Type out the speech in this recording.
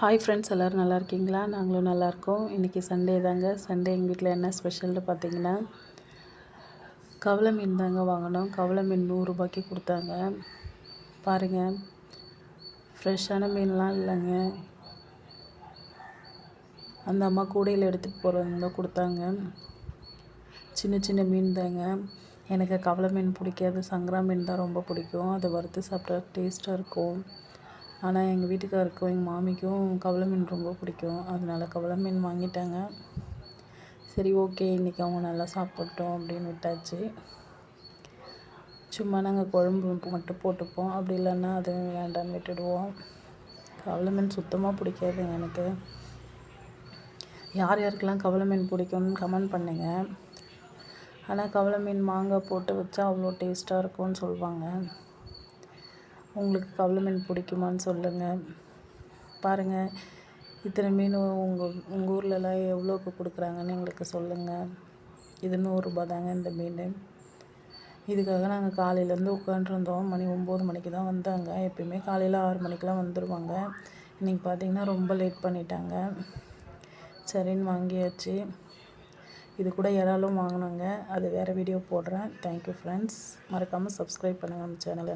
Hi friends எல்லோரும் நல்லா இருக்கீங்களா? நாங்களும் நல்லாயிருக்கோம் இன்றைக்கி சண்டே தாங்க. சண்டே எங்கள் வீட்டில் என்ன ஸ்பெஷல்னு பார்த்தீங்கன்னா கவலை மீன் தாங்க வாங்கினோம். கவலை மீன் நூறுரூபாய்க்கு கொடுத்தாங்க. பாருங்கள் ஃப்ரெஷ்ஷான மீன்லாம் இல்லைங்க. அந்த அம்மா கூடையில் எடுத்துகிட்டு போகிறவங்க கொடுத்தாங்க. சின்ன சின்ன மீன் தாங்க. எனக்கு கவலை மீன் பிடிக்காது. சங்கரா மீன் தான் ரொம்ப பிடிக்கும். அதை வறுத்து சாப்பிட்டா டேஸ்ட்டாக இருக்கும். ஆனால் எங்கள் வீட்டுக்காருக்கும் எங்கள் மாமிக்கும் கவலை மீன் ரொம்ப பிடிக்கும். அதனால கவலை மீன் வாங்கிட்டாங்க. சரி ஓகே இன்றைக்கி அவங்க நல்லா சாப்பிட்டோம் அப்படின்னு விட்டாச்சு. சும்மா நாங்கள் குழம்பு மட்டும் போட்டுப்போம். அப்படி இல்லைன்னா அது வேண்டான்னு விட்டுடுவோம். கவலை மீன் சுத்தமாக பிடிக்காது எனக்கு. யார் யாருக்கெல்லாம் கவலை மீன் பிடிக்கும்னு கமெண்ட் பண்ணுங்கள் ஆனால் கவலை மீன் மாங்காய் போட்டு வச்சா அவ்வளோ டேஸ்ட்டாக இருக்கும்னு சொல்லுவாங்க. உங்களுக்கு கவலை மீன் பிடிக்குமான்னு சொல்லுங்கள் பாருங்கள் இத்தனை மீன் உங்கள் உங்கள் ஊர்லலாம் எவ்வளோக்கு கொடுக்குறாங்கன்னு எங்களுக்கு சொல்லுங்கள் இது நூறுரூபா தாங்க இந்த மீன். இதுக்காக நாங்கள் காலையிலேருந்து உட்காண்ட்ருந்தோம் மணி ஒம்பது மணிக்கு தான் வந்தாங்க. எப்பயுமே காலையில் ஆறு மணிக்கெலாம் வந்துடுவாங்க இன்றைக்கி பார்த்திங்கன்னா ரொம்ப லேட் பண்ணிட்டாங்க. சரின்னு வாங்கியாச்சு. இது கூட யாராலும் வாங்கினாங்க. அது வேறு வீடியோ போடுறேன். தேங்க்யூ ஃப்ரெண்ட்ஸ் மறக்காமல் சப்ஸ்கிரைப் பண்ணுங்கள் நம்ம சேனலை